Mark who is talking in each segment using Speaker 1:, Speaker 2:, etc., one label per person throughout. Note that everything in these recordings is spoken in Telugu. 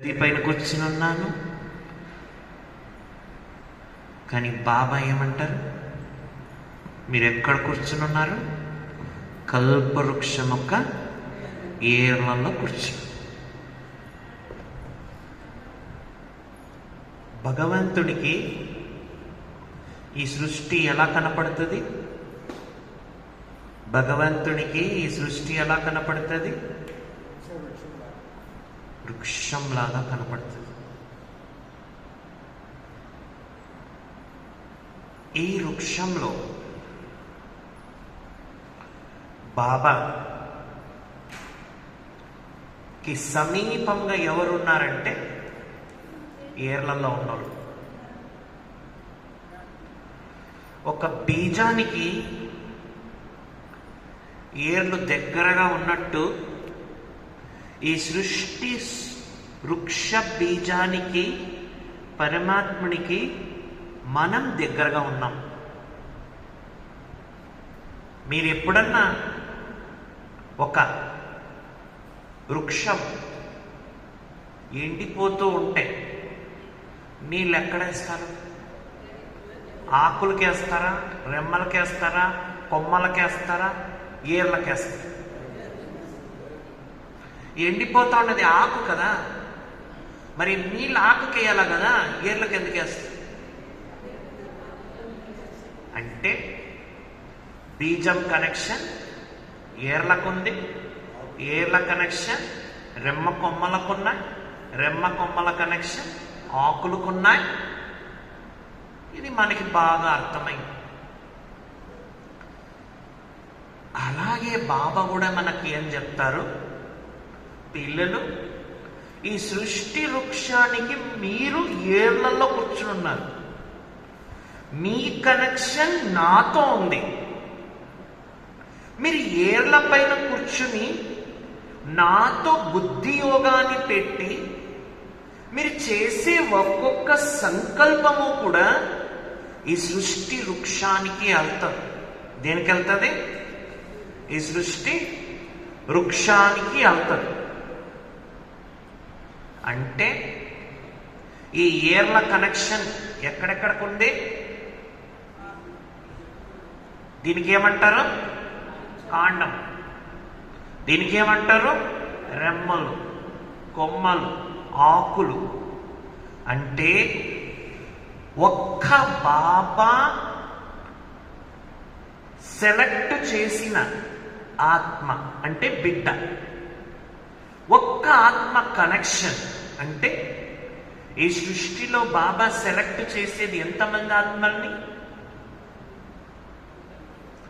Speaker 1: పైన కూర్చుని ఉన్నాను కానీ బాబా ఏమంటారు? మీరు ఎక్కడ కూర్చుని ఉన్నారు కల్పవృక్షం యొక్క ఏర్లలో కూర్చుని భగవంతుడికి ఈ సృష్టి ఎలా కనపడుతుంది? భగవంతునికి ఈ సృష్టి ఎలా కనపడుతుంది? వృక్షంలాగా కనపడుతుంది. ఈ వృక్షంలో బాబా కి సమీపంగా ఎవరున్నారంటే ఏర్లలో ఉన్నారు ఒక బీజానికి ఏర్లు దగ్గరగా ఉన్నట్టు ఈ సృష్టి వృక్ష బీజానికి పరమాత్మునికి మనం దగ్గరగా ఉన్నాం. మీరు ఎప్పుడన్నా ఒక వృక్షం ఎండిపోతూ ఉంటే నీళ్ళు ఎక్కడేస్తారు ఆకులకేస్తారా? రెమ్మలకేస్తారా? కొమ్మలకేస్తారా? ఏర్లకేస్తారా? ఎండిపోతా ఉన్నది ఆకు కదా. మరి నీళ్ళు ఆకుకేయాల కదా? ఏర్లకు ఎందుకు వేస్తుంది అంటే బీజం కనెక్షన్ ఏర్లకుంది ఏర్ల కనెక్షన్ రెమ్మ కొమ్మలకున్నాయి రెమ్మ కొమ్మల కనెక్షన్ ఆకులకున్నాయి. ఇది మనకి బాగా అర్థమైంది. అలాగే బాబా కూడా మనకి ఏం చెప్తారు? పిల్లలు ఈ సృష్టి వృక్షానికి మీరు ఏళ్ళలో కూర్చుని ఉన్నారు. మీ కనెక్షన్ నాతో ఉంది. మీరు ఏర్ల పైన కూర్చుని నాతో బుద్ధి యోగాన్ని పెట్టి మీరు చేసే ఒక్కొక్క సంకల్పము కూడా ఈ సృష్టి వృక్షానికి వెళ్తారు దేనికి వెళ్తుంది? ఈ సృష్టి వృక్షానికి వెళ్తారు అంటే ఈ ఏర్ల కనెక్షన్ ఎక్కడెక్కడికి ఉంది దీనికి ఏమంటారు కాండం. దీనికి ఏమంటారు రెమ్మలు కొమ్మలు ఆకులు. అంటే ఒక్క బాబా సెలెక్ట్ చేసిన ఆత్మ అంటే బిడ్డ. ఒక్క ఆత్మ కనెక్షన్ అంటే ఈ సృష్టిలో బాబా సెలెక్ట్ చేసేది ఎంతమంది ఆత్మల్ని?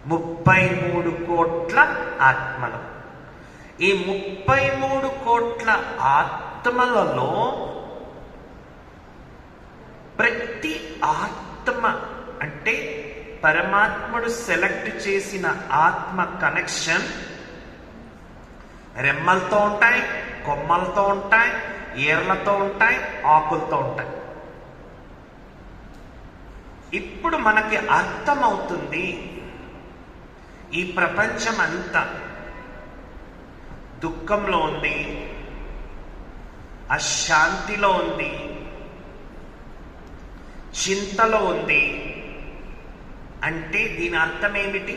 Speaker 1: ముప్పై మూడు కోట్ల ఆత్మలు. ఈ ముప్పై మూడు కోట్ల ఆత్మలలో ప్రతి ఆత్మ అంటే పరమాత్ముడు సెలెక్ట్ చేసిన ఆత్మ కనెక్షన్ రెమ్మలతో ఉంటాయి కొమ్మలతో ఉంటాయి ఏర్లతో ఉంటాయి ఆకులతో ఉంటాయి. ఇప్పుడు మనకి అర్థమవుతుంది ఈ ప్రపంచం అంతా దుఃఖంలో ఉంది అశాంతిలో ఉంది చింతలో ఉంది. అంటే దీని అర్థం ఏమిటి?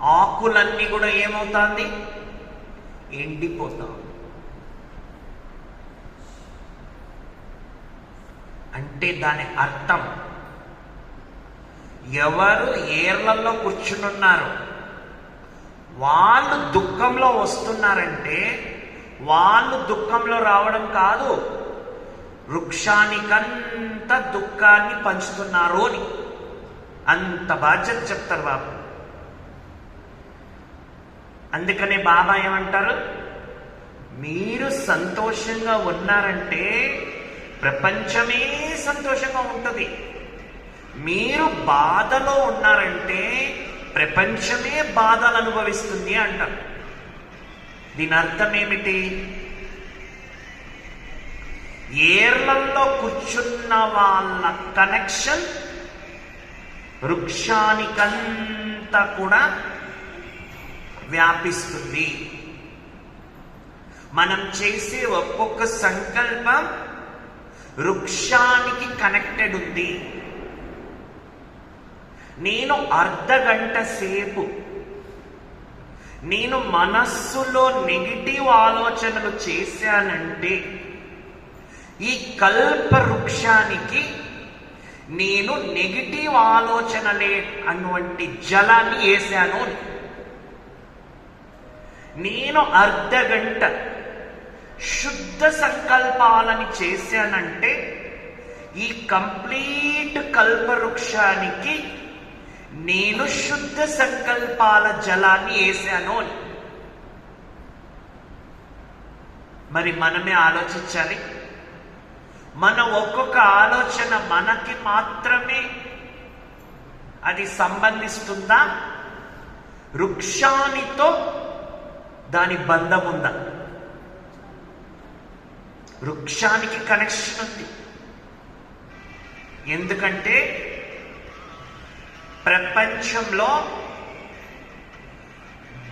Speaker 1: ఆకులన్నీ కూడా ఏమవుతుంది? ఎండిపోతాం. అంటే దాని అర్థం ఎవరు ఏర్లలో కూర్చునున్నారు వాళ్ళు దుఃఖంలో వస్తున్నారంటే వాళ్ళు దుఃఖంలో రావడం కాదు వృక్షానికంత దుఃఖాన్ని పంచుతున్నారు అని. అంత బాధ్యత చెప్తారు బాబు. అందుకనే బాబా ఏమంటారు? మీరు సంతోషంగా ఉన్నారంటే ప్రపంచమే సంతోషంగా ఉంటుంది. మీరు బాధలో ఉన్నారంటే ప్రపంచమే బాధలు అనుభవిస్తుంది అంటారు. దీని అర్థం ఏమిటి? ఏర్లలో కూర్చున్న వాళ్ళ కనెక్షన్ వృక్షానికంతా కూడా వ్యాపిస్తుంది. మనం చేసే ఒక్కొక్క సంకల్పం వృక్షానికి కనెక్టెడ్ ఉంది. నేను అర్ధ గంట సేపు నేను మనస్సులో నెగిటివ్ ఆలోచనలు చేశానంటే ఈ కల్ప వృక్షానికి నేను నెగిటివ్ ఆలోచనలే అటువంటి జలాన్ని వేశాను నేను అర్ధ గంట శుద్ధ సంకల్పాలని చేశానంటే ఈ కంప్లీట్ కల్పవృక్షానికి నేను శుద్ధ సంకల్పాల జలాన్ని వేశాను అని. మరి మనమే ఆలోచించాలి. మన ఒక్కొక్క ఆలోచన మనకి మాత్రమే అది సంబంధిస్తుందా? వృక్షానితో దాని బంధం ఉందా వృక్షానికి కనెక్షన్ ఉంది. ఎందుకంటే ప్రపంచంలో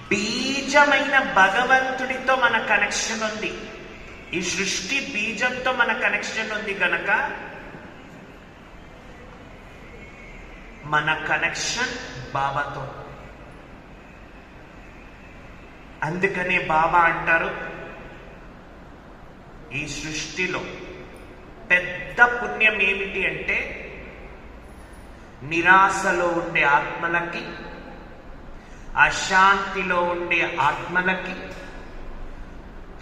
Speaker 1: బీజమైన భగవంతుడితో మన కనెక్షన్ ఉంది. ఈ సృష్టి బీజంతో మన కనెక్షన్ ఉంది గనక మన కనెక్షన్ బాబాతో అందుకనే బాబా అంటారు ఈ సృష్టిలో పెద్ద పుణ్యం ఏమిటి అంటే నిరాశలో ఉండే ఆత్మలకి అశాంతిలో ఉండే ఆత్మలకి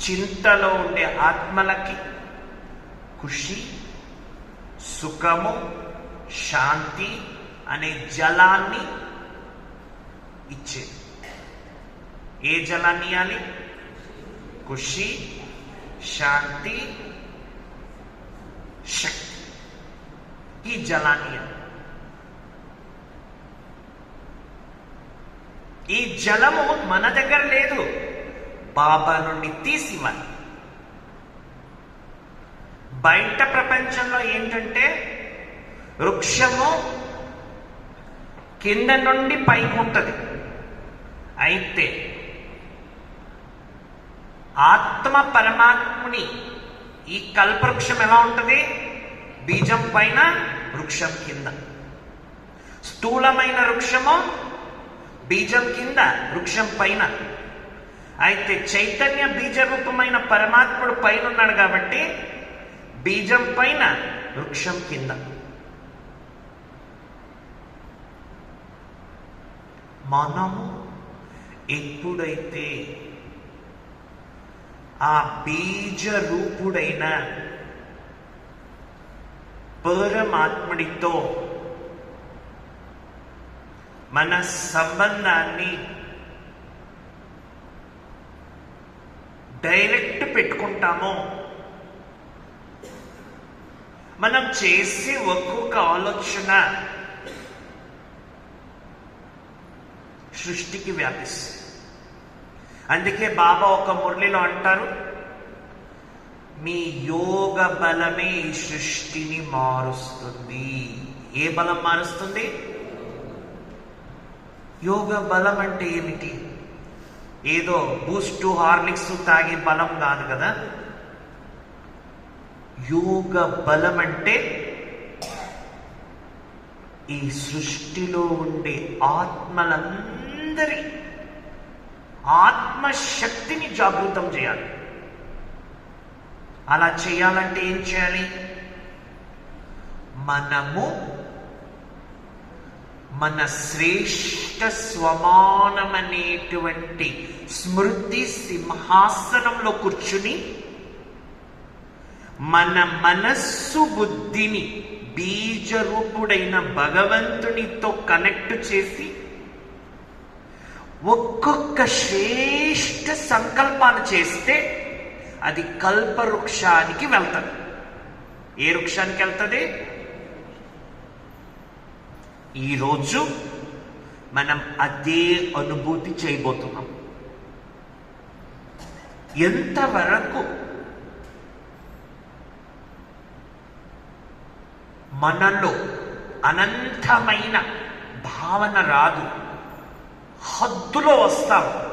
Speaker 1: చింతలో ఉండే ఆత్మలకి ఖుషి సుఖము శాంతి అనే జలాన్ని ఇచ్చేది. ఏ జలాన్ని ఇవ్వాలి? ఖుషి శాంతి శక్తి. ఈ జలాన్ని ఈ జలము మన దగ్గర లేదు. బాబా నుండి తీసివ్వాలి. బయట ప్రపంచంలో ఏంటంటే వృక్షము కింద నుండి పైకి ఉంటుంది. అయితే ఆత్మ పరమాత్ముని. ఈ కల్పవృక్షం ఎలా ఉంటుంది? బీజం పైన వృక్షం కింద. స్థూలమైన వృక్షము బీజం కింద వృక్షం పైన. అయితే చైతన్య బీజ రూపమైన పరమాత్ముడు పైన ఉన్నాడు కాబట్టి బీజం పైన వృక్షం కింద. మనము ఎప్పుడైతే ఆ బీజ రూపుడైన పరమాత్ముడితో మన సంబంధాన్ని డైరెక్ట్ పెట్టుకుంటామో మనం చేసే ఒక్కొక్క ఆలోచన సృష్టికి వ్యాపిస్తుంది. అందుకే బాబా ఒక మురళిలో అంటారు మీ యోగ బలమే ఈ సృష్టిని మారుస్తుంది. ఏ బలం మారుస్తుంది? యోగ బలం అంటే ఏమిటి? ఏదో బూస్టు హార్లిక్స్ తాగే బలం కాదు కదా. యోగ బలం అంటే ఈ సృష్టిలో ఉండే ఆత్మలందరి ఆత్మశక్తిని జాగృతం చేయాలి. అలా చేయాలంటే ఏం చేయాలి? మనము మన శ్రేష్ట స్వమానమనేటువంటి స్మృతి సింహాసనంలో కూర్చుని మన మనస్సు బుద్ధిని బీజరూపుడైన భగవంతునితో కనెక్ట్ చేసి ఒక్కొక్క శ్రేష్ట సంకల్పాలు చేస్తే అది కల్ప వృక్షానికి వెళ్తుంది. ఏ వృక్షానికి వెళ్తుంది? ఈరోజు మనం అదే అనుభూతి చేయబోతున్నాం. ఎంతవరకు మనలో అనంతమైన భావన రాదు. హద్దులో వస్తాం.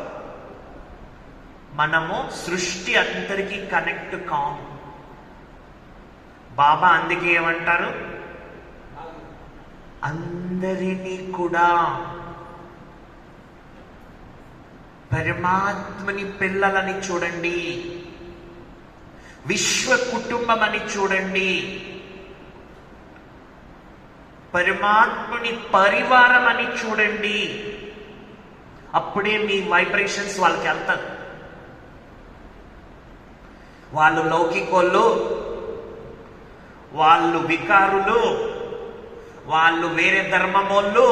Speaker 1: మనము సృష్టి అందరికీ కనెక్ట్ కాము. బాబా అందుకే ఏమంటారు? అందరినీ కూడా. పరమాత్మని పిల్లలని చూడండి. విశ్వ కుటుంబం అని చూడండి. పరమాత్ముని పరివారం అని చూడండి. అప్పుడే మీ వైబ్రేషన్స్ వాళ్ళకి వెళ్తారు. వాళ్ళు లౌకికోళ్ళు వాళ్ళు వికారులు వాళ్ళు వేరే ధర్మమోళ్ళు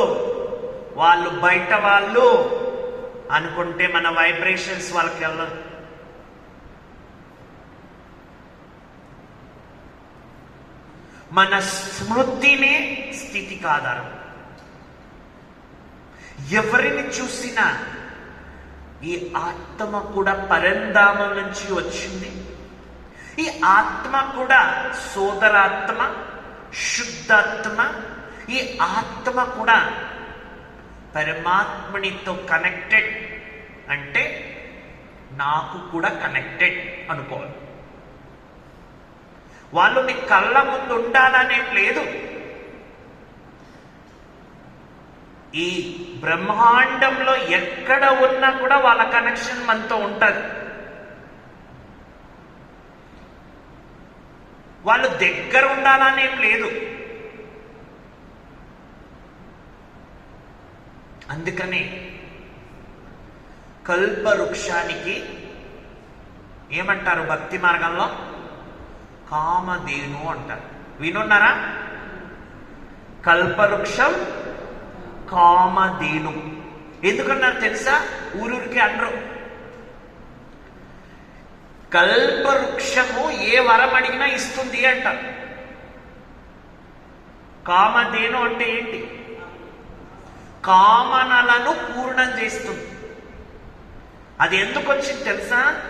Speaker 1: వాళ్ళు బయట వాళ్ళు అనుకుంటే మన వైబ్రేషన్స్ వాళ్ళకి వెళ్ళరు. మన స్మృతినే స్థితికి ఆధారం. ఎవరిని చూసినా ఈ ఆత్మ కూడా పరంధామం నుంచి వచ్చింది. ఈ ఆత్మ కూడా సోదరాత్మ శుద్ధాత్మ ఈ ఆత్మ కూడా పరమాత్మనితో కనెక్టెడ్ అంటే నాకు కూడా కనెక్టెడ్ అనుకోవాలి. వాళ్ళు మీ కళ్ళ ముందు ఉండాలనేం లేదు. ఈ బ్రహ్మాండంలో ఎక్కడ ఉన్నా కూడా వాళ్ళ కనెక్షన్ మనతో ఉంటుంది. వాళ్ళు దగ్గర ఉండాలనేం లేదు. అందుకనే కల్పవృక్షానికి ఏమంటారు భక్తి మార్గంలో? కామధేను అంటారు. వినున్నారా? కల్పవృక్షం కామధేను. ఎందుకన్నారు తెలుసా? ఊరూరికి అనరు. కల్పవృక్షము ఏ వరం అడిగినా ఇస్తుంది అంట. కామధేను అంటే ఏంటి? కామనలను పూర్ణం చేస్తుంది. అది ఎందుకు వచ్చింది తెలుసా?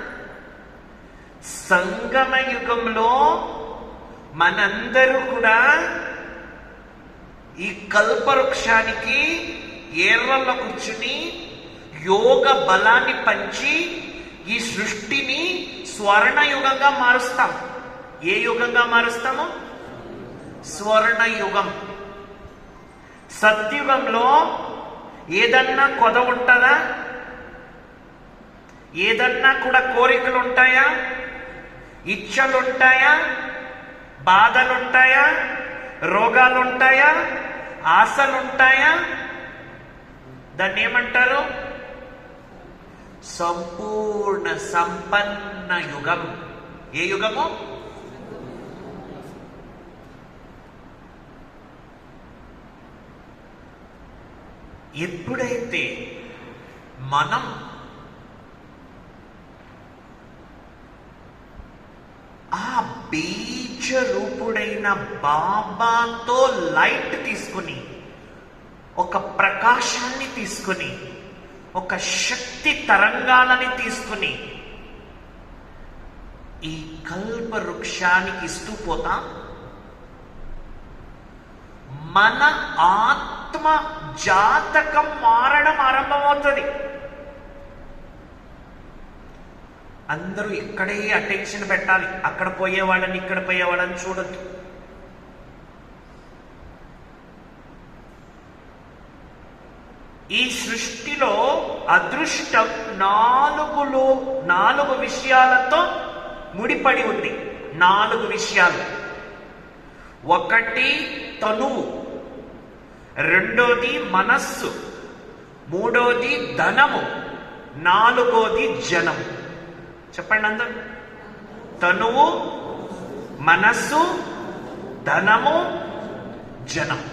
Speaker 1: సంగమ యుగంలో మనందరూ కూడా ఈ కల్పవృక్షానికి ఏర్రల్లో కూర్చుని యోగ బలాన్ని పంచి ఈ సృష్టిని స్వర్ణయుగంగా మారుస్తాం. ఏ యుగంగా మారుస్తాము? స్వర్ణ యుగం సత్యుగంలో ఏదన్నా కొద ఉంటుందా? ఏదన్నా కూడా కోరికలు ఉంటాయా ఇచ్చలుంటాయా? బాధలుంటాయా? ఉంటాయా రోగాలు ఉంటాయా ఆశలు ఉంటాయా దాన్ని ఏమంటారు? సంపూర్ణ సంపన్న యుగం. ఏ యుగము? ఎప్పుడైతే మనం ఆ బీ రూపుడైన బాబాతో లైట్ తీసుకుని ఒక ప్రకాశాన్ని తీసుకుని ఒక శక్తి తరంగాలని తీసుకుని ఈ కల్ప వృక్షానికి ఇస్తూ పోతా. మన ఆత్మ జాతకం మారడం ఆరంభమవుతుంది. అందరూ ఇక్కడే అటెన్షన్ పెట్టాలి. అక్కడ పోయేవాళ్ళని ఇక్కడ పోయేవాళ్ళని చూడొద్దు. ఈ సృష్టిలో అదృష్టం నాలుగులో నాలుగు విషయాలతో ముడిపడి ఉంది. నాలుగు విషయాలు. ఒకటి తనువు. రెండోది మనస్సు. మూడోది ధనము. నాలుగోది జనం చెప్పండి అందరు. తనువు మనస్సు ధనము జనం.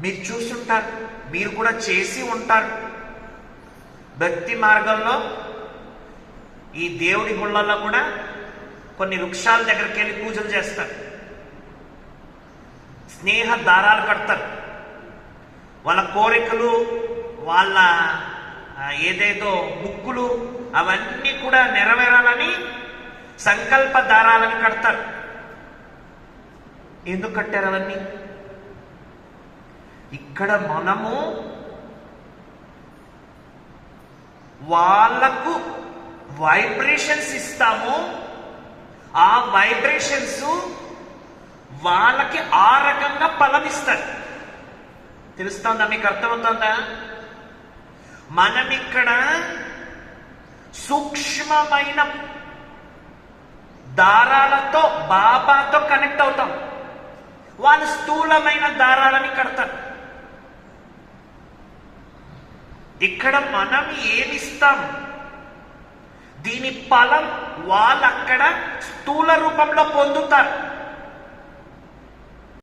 Speaker 1: మీరు చూస్తుంటారు మీరు కూడా చేసి ఉంటారు. భక్తి మార్గంలో ఈ దేవుడి గుళ్ళల్లో కూడా కొన్ని వృక్షాల దగ్గరికి వెళ్ళి పూజలు చేస్తారు. స్నేహ దారాలు కడతారు. వాళ్ళ కోరికలు వాళ్ళ ఏదేదో ముక్కులు అవన్నీ కూడా నెరవేరాలని సంకల్ప దారాలని కడతారు. ఎందుకు కట్టారు అవన్నీ? ఇక్కడ మనము వాళ్ళకు వైబ్రేషన్స్ ఇస్తాము. ఆ వైబ్రేషన్స్ వాళ్ళకి ఆ రకంగా ఫలమిస్తారు. తెలుస్తుందా? మీకు అర్థమవుతుందా? మనం ఇక్కడ సూక్ష్మమైన దారాలతో బాబాతో కనెక్ట్ అవుతాం. వాళ్ళు స్థూలమైన దారాలని కడతారు. ఇక్కడ మనం ఏమిస్తాం? దీని ఫలం వాళ్ళక్కడ స్థూల రూపంలో పొందుతారు.